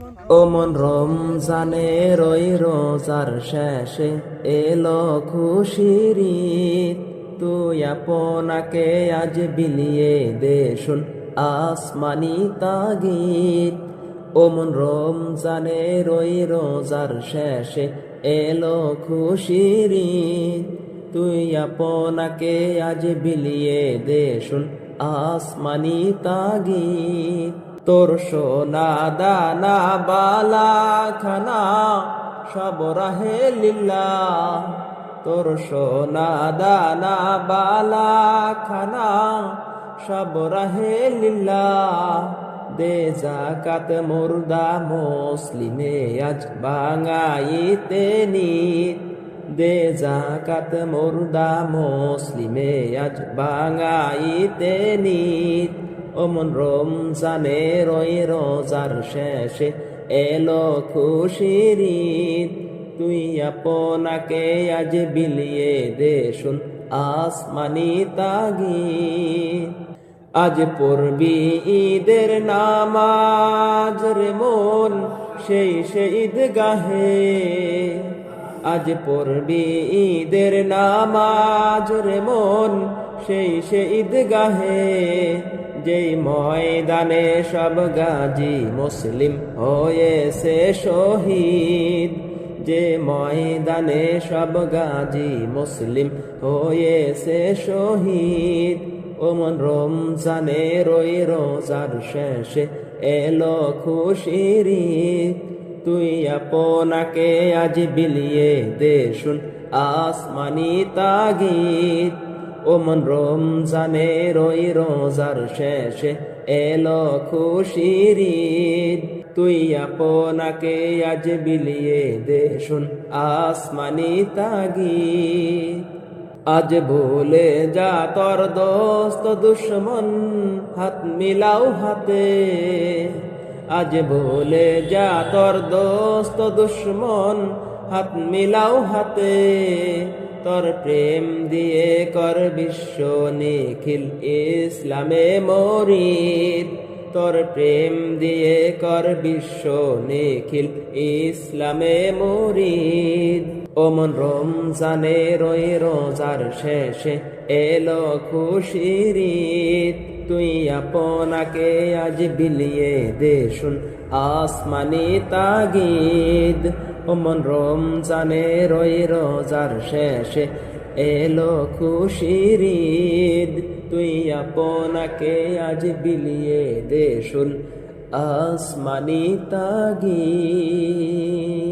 ওমন রমজানে রই রোজার শেষে এলো খুশির। তুই আপনাকে আজ বিলিয়ে দে শুন আসমানি তাগিদ ওমন রমজানে রই রোজার শেষে এলো খুশির। তুই আপনাকে আজ বিলিয়ে দে শুন আসমানি তাগিদ তোর সোনা দানা বালা খানা সব রাহে লীলা। তোর সোনা দানা বালা খানা সব রাহে লীলা। দে জাকাত মুর্দা মুসলিমে আজ বাঙাইতে নিত। দে জাকাত মুর্দা মুসলিমে আজ বাঙাইতে নিত। ওমন রমজানে রই রোজার শেষে এলো খুশির। তুই আপনাকে আজ বিলিয়ে দে শুন আসমানি তাগিদ। আজ পড়বি ঈদের নামাজ রে মন সেই সেই গাহে আজ পড়বি ঈদের নামাজ রে মন সেই সে ঈদ গাহে যেই ময়দানে সব গাজী মুসলিম হয়েছে শহীদ। যে ময়দানে সব গাজী মুসলিম হয়েছে শহীদ। ওমন রমজানে রই রোজার শেষে এলো খুশির। তুই আপনাকে আজ বিলিয়ে দে শুন আসমানি তাগিদ। ওমন রমজানে রই রোজার শেষে এলো খুশির। তুই আপনাকে আজ বিলিয়ে দে শুন আসমানি তাগিদ। আজ ভুলে যা তোর দোস্ত দুশ্মন, হাত মিলাও হাতে। আজ ভুলে যা তোর দোস্ত দুশ্মন, হাত মিলাও হাতে। তোর প্রেম দিয়ে কর বিশ্ব নিখিল ইসলামে মরিদ। তোর প্রেম দিয়ে কর বিশ্ব নিখিল ইসলামে মরিদ। ওমন রমজানে রই রোজার শেষে এলো খুশির। তুই আপনাকে আজ বিলিয়ে দে আসমানি তাগিদ ওমন রমজানে রই রোজার শেষে এলো খুশির। তুই আপনাকে আজ বিলিয়ে দে আসমানি তাগিদ